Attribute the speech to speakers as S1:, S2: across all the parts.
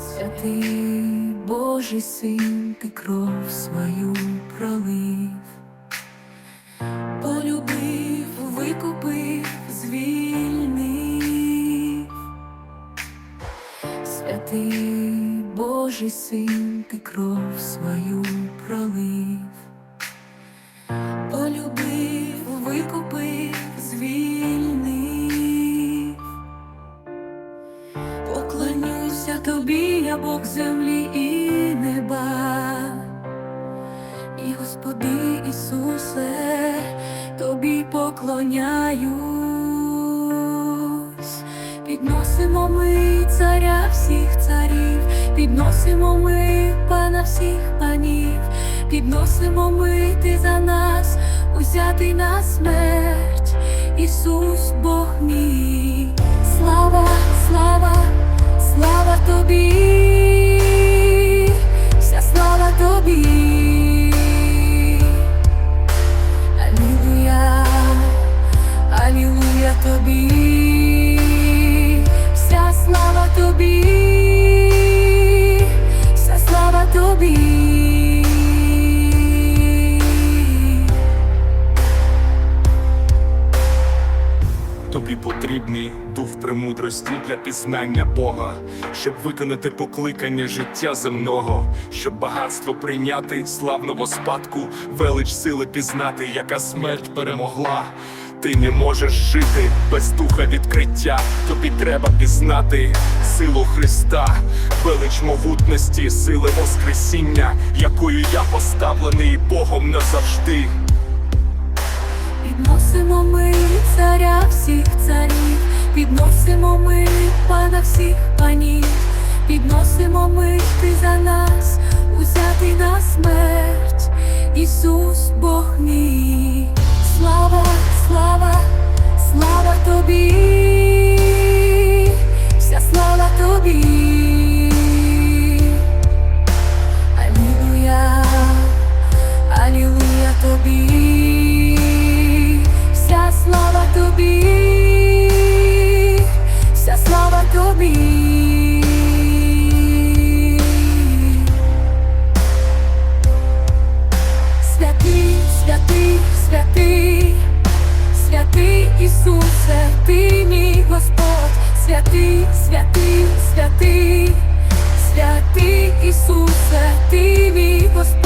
S1: Святий Божий син, ти кров свою пролив, полюбив, викупив, звільнив. Святий Божий син, ти кров свою пролив, тобі, я Бог землі і неба, і Господи Ісусе, тобі поклоняюсь, підносимо ми царя всіх царів, підносимо ми пана всіх панів, підносимо ми ти за нас, узятий на смерть, Ісус Бог мій, слава
S2: потрібний дух премудрості для пізнання Бога, щоб виконати покликання життя земного, щоб багатство прийняти, славного спадку, велич сили пізнати, яка смерть перемогла. Ти не можеш жити без духа відкриття. Тобі треба пізнати силу Христа, велич могутності, сили Воскресіння, якою я поставлений Богом назавжди.
S1: Підносимо ми царя всіх царів, підносимо ми пана всіх панів, підносимо ми ти за нас, узятий на смерть, Ісус Бог Ісусе, ти мій Господь, святий, святий, святий, святий Ісусе, ти мій Господь.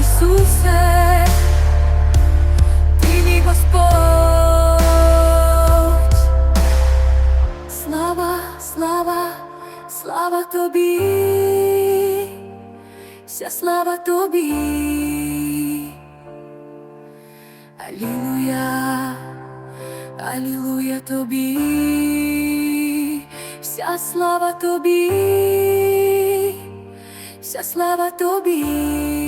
S1: Ісусе, ти мій Господь. Слава, слава, слава тобі, вся слава тобі. Алілуя, алілуя тобі, вся слава тобі, вся слава тобі.